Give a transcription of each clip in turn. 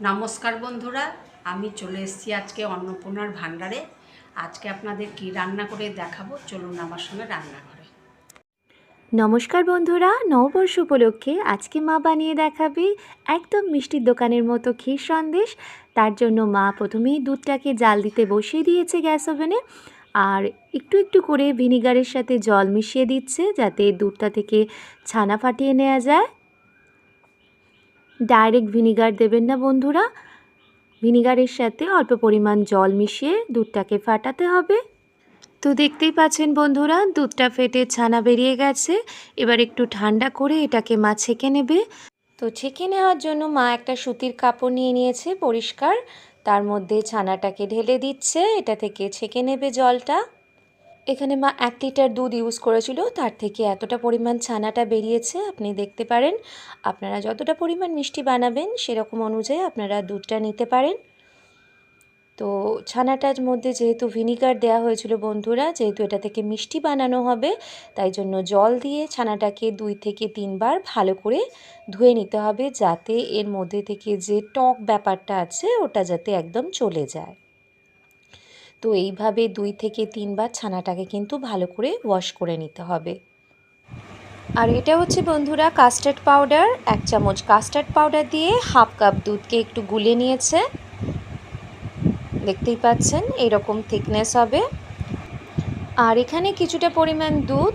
নমস্কার বন্ধুরা, আমি চলে এসেছি আজকে অন্নপূর্ণার ভাণ্ডারে। আজকে আপনাদের কি রান্না করে দেখাবো? চলুন আমার সঙ্গে রান্নাঘরে। নমস্কার বন্ধুরা, নববর্ষ উপলক্ষে আজকে মা বানিয়ে দেখাবে একদম মিষ্টির দোকানের মতো ক্ষীর সন্দেশ। তার জন্য মা প্রথমেই দুধটাকে জাল দিতে বসিয়ে দিয়েছে গ্যাস ওভেনে আর একটু একটু করে ভিনিগারের সাথে জল মিশিয়ে দিচ্ছে যাতে দুধটা থেকে ছানা ফাটিয়ে নেওয়া যায়। ডাইরেক্ট ভিনিগার দেবেন না বন্ধুরা। ভিনিগারের সাথে অল্প পরিমাণ জল মিশিয়ে দুধটাকে ফাটাতে হবে। তো দেখতেই পাচ্ছেন বন্ধুরা, দুধটা ফেটে ছানা বেরিয়ে গেছে। এবার একটু ঠান্ডা করে এটাকে মা ছেঁকে নেবে। তো ছেঁকে নেওয়ার জন্য মা একটা সুতির কাপড় নিয়ে নিয়েছে পরিষ্কার। তার মধ্যে ছানাটাকে ঢেলে দিচ্ছে, এটা থেকে ছেঁকে নেবে জলটা। এখানে মা এক লিটার দুধ ইউজ করেছিল, তার থেকে এতটা পরিমাণ ছানাটা বেরিয়েছে, আপনি দেখতে পারেন। আপনারা যতটা পরিমাণ মিষ্টি বানাবেন, সেরকম অনুযায়ী আপনারা দুধটা নিতে পারেন। তো ছানাটার মধ্যে যেহেতু ভিনিগার দেওয়া হয়েছিল বন্ধুরা, যেহেতু এটা থেকে মিষ্টি বানানো হবে, তাই জন্য জল দিয়ে ছানাটাকে দুই থেকে তিনবার ভালো করে ধুয়ে নিতে হবে, যাতে এর মধ্যে থেকে যে টক ব্যাপারটা আছে, ওটা যাতে একদম চলে যায়। তো এইভাবে দুই থেকে তিনবার ছানাটাকে কিন্তু ভালো করে ওয়াশ করে নিতে হবে। আর এটা হচ্ছে বন্ধুরা কাস্টার্ড পাউডার এক চামচ কাস্টার্ড পাউডার দিয়ে হাফ কাপ দুধকে একটু গুলে নিয়েছে। দেখতেই পাচ্ছেন এরকম থিকনেস হবে। আর এখানে কিছুটা পরিমাণ দুধ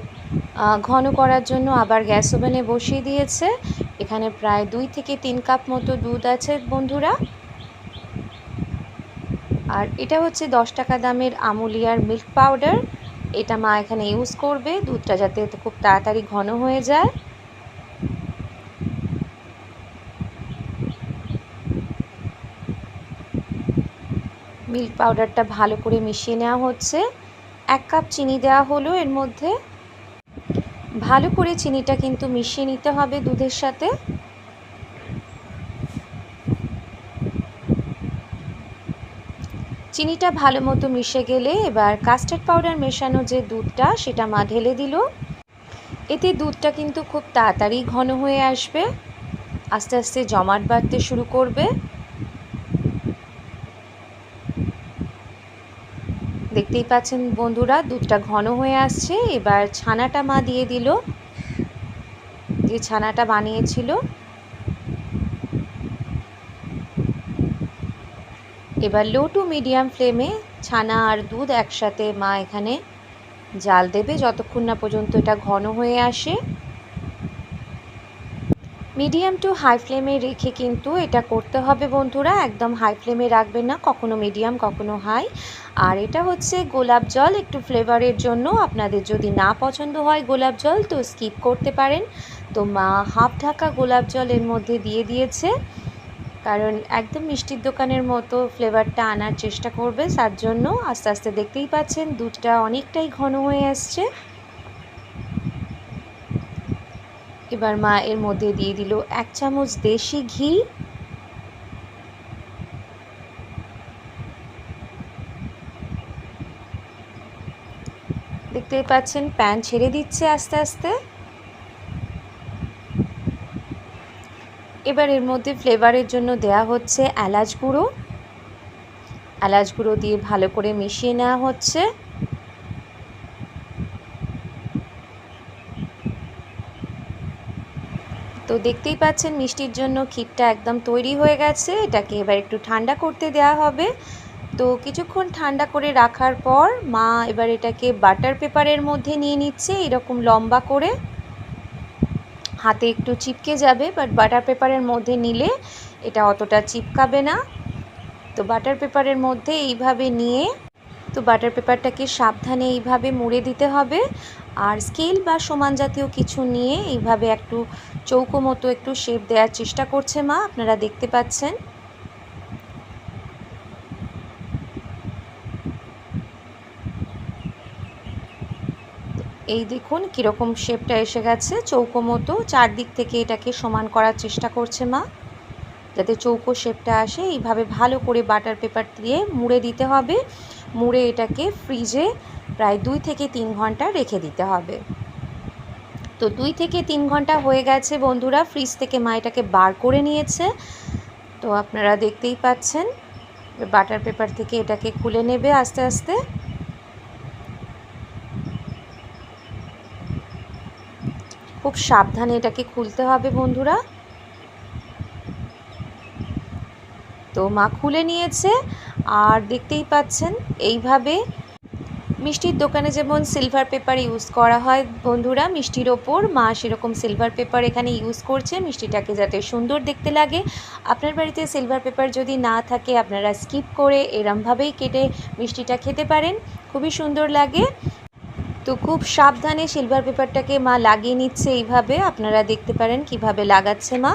ঘন করার জন্য আবার গ্যাস ওভেনে বসিয়ে দিয়েছে। এখানে প্রায় দুই থেকে তিন কাপ মতো দুধ আছে বন্ধুরা। আর এটা হচ্ছে দশ টাকা দামের আমুলিয়ার মিল্ক পাউডার। এটা মা এখানে ইউজ করবে, দুধটা যাতে খুব তাড়াতাড়ি ঘন হয়ে যায়। মিল্ক পাউডারটা ভালো করে মিশিয়ে নেওয়া হচ্ছে। এক কাপ চিনি দেওয়া হলো এর মধ্যে। ভালো করে চিনিটা কিন্তু মিশিয়ে নিতে হবে দুধের সাথে। চিনিটা ভালো মতো মিশে গেলে এবার কাস্টার্ড পাউডার মেশানো যে দুধটা, সেটা মা ঢেলে দিল। এতে দুধটা কিন্তু খুব তাড়াতাড়ি ঘন হয়ে আসবে। আস্তে আস্তে জমাট বাড়তে শুরু করবে। দেখতেই পাচ্ছেন বন্ধুরা, দুধটা ঘন হয়ে আসছে। এবার ছানাটা মা দিয়ে দিল। যে ছানাটা বানিয়েছিল এবার লো টু মিডিয়াম ফ্লেমে ছানা আর দুধ একসাথে মা এখানে জাল দেবে যতক্ষণ না পর্যন্ত এটা ঘন হয়ে আসে। মিডিয়াম টু হাই ফ্লেমে রেখে কিন্তু এটা করতে হবে বন্ধুরা, একদম হাই ফ্লেমে রাখবেন না, কখনো মিডিয়াম কখনো হাই আর এটা হচ্ছে গোলাপ জল, একটু ফ্লেভারের জন্য। আপনাদের যদি না পছন্দ হয় গোলাপ জল, তো স্কিপ করতে পারেন। তো মা হাফ ঢাকা গোলাপ জল এর মধ্যে দিয়ে দিয়েছে। কারণ একদম মিষ্টির দোকানের মতো ফ্লেভারটা আনার চেষ্টা করবে, তার জন্য আস্তে আস্তে দেখতেই পাচ্ছেন দুধটা অনেকটাই ঘন হয়ে আসছে। এবার মা এর মধ্যে দিয়ে দিল এক চামচ দেশি ঘি। দেখতেই পাচ্ছেন প্যান ছেড়ে দিচ্ছে আস্তে আস্তে। এবার এর মধ্যে ফ্লেভারের জন্য দেয়া হচ্ছে এলাচ গুঁড়ো। এলাচ গুঁড়ো দিয়ে ভালো করে মিশিয়ে নেওয়া হচ্ছে। তো দেখতেই পাচ্ছেন মিষ্টির জন্য ক্ষীরটা একদম তৈরি হয়ে গেছে। এটাকে এবার একটু ঠান্ডা করতে দেওয়া হবে। তো কিছুক্ষণ ঠান্ডা করে রাখার পর মা এবার এটাকে বাটার পেপারের মধ্যে নিয়ে নিচ্ছে, এরকম লম্বা করে। হাতে একটু চিপকে যাবে বাট বাটার পেপারের মধ্যে নিলে এটা অতটা চিপকাবে না। তো বাটার পেপারের মধ্যে এইভাবে নিয়ে, তো বাটার পেপারটাকে সাবধানে এইভাবে মুড়ে দিতে হবে। আর স্কেল বা সমান জাতীয় কিছু নিয়ে এইভাবে একটু চৌকো মতো একটু শেপ দেওয়ার চেষ্টা করছে মা, আপনারা দেখতে পাচ্ছেন। এই দেখুন কীরকম শেপটা এসে গেছে। চৌকো মতো চারদিক থেকে এটাকে সমান করার চেষ্টা করছে মা। যাতে চৌকো শেপটা আসে, এইভাবে ভালো করে বাটার পেপার দিয়ে মুড়ে দিতে হবে। মুড়ে এটাকে ফ্রিজে প্রায় দুই থেকে তিন ঘণ্টা রেখে দিতে হবে। তো দুই থেকে তিন ঘণ্টা হয়ে গেছে বন্ধুরা ফ্রিজ থেকে মা এটাকে বার করে নিয়েছে। তো আপনারা দেখতেই পাচ্ছেন বাটার পেপার থেকে এটাকে খুলে নেবে আস্তে আস্তে। খুব সাবধানে এটাকে খুলতে হবে বন্ধুরা। তো মা খুলে নিয়েছে আর দেখতেই পাচ্ছেন এইভাবে মিষ্টির দোকানে যেমন সিলভার পেপার ইউজ করা হয় বন্ধুরা, মিষ্টির ওপর মা সেরকম সিলভার পেপার এখানে ইউজ করছে, মিষ্টিটাকে যাতে সুন্দর দেখতে লাগে। আপনার বাড়িতে সিলভার পেপার যদি না থাকে আপনারা স্কিপ করে এরমভাবেই কেটে মিষ্টিটা খেতে পারেন, খুবই সুন্দর লাগে। তো খুব সাবধানে সিলভার পেপারটাকে মা লাগিয়ে নিচ্ছে এইভাবে। আপনারা দেখতে পারেন কীভাবে লাগাচ্ছে মা।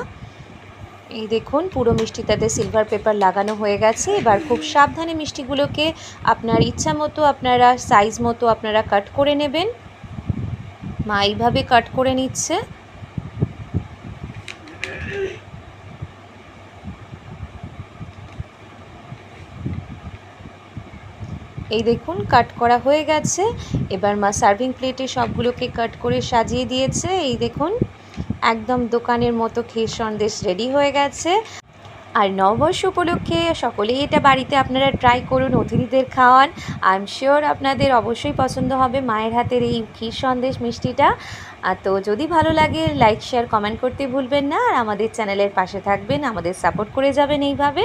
এই দেখুন, পুরো মিষ্টিটাতে সিলভার পেপার লাগানো হয়ে গেছে। এবার খুব সাবধানে মিষ্টিগুলোকে আপনার ইচ্ছা মতো আপনারা সাইজ মতো আপনারা কাট করে নেবেন। মা এইভাবে কাট করে নিচ্ছে। এই দেখুন কাট করা হয়ে গেছে। এবার মা সার্ভিং প্লেটে সবগুলোকে কাট করে সাজিয়ে দিয়েছে। এই দেখুন, একদম দোকানের মতো ক্ষীর সন্দেশ রেডি হয়ে গেছে। আর নববর্ষ উপলক্ষে সকলেই এটা বাড়িতে আপনারা ট্রাই করুন, অতিথিদের খাওয়ান। আই এম শিওর আপনাদের অবশ্যই পছন্দ হবে মায়ের হাতের এই ক্ষীর সন্দেশ মিষ্টিটা। তো যদি ভালো লাগে লাইক শেয়ার কমেন্ট করতে ভুলবেন না। আর আমাদের চ্যানেলের পাশে থাকবেন, আমাদের সাপোর্ট করে যাবেন এইভাবে।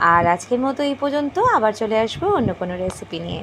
আর আজকের মতো এই পর্যন্ত আবার চলে আসব অন্য কোনো রেসিপি নিয়ে।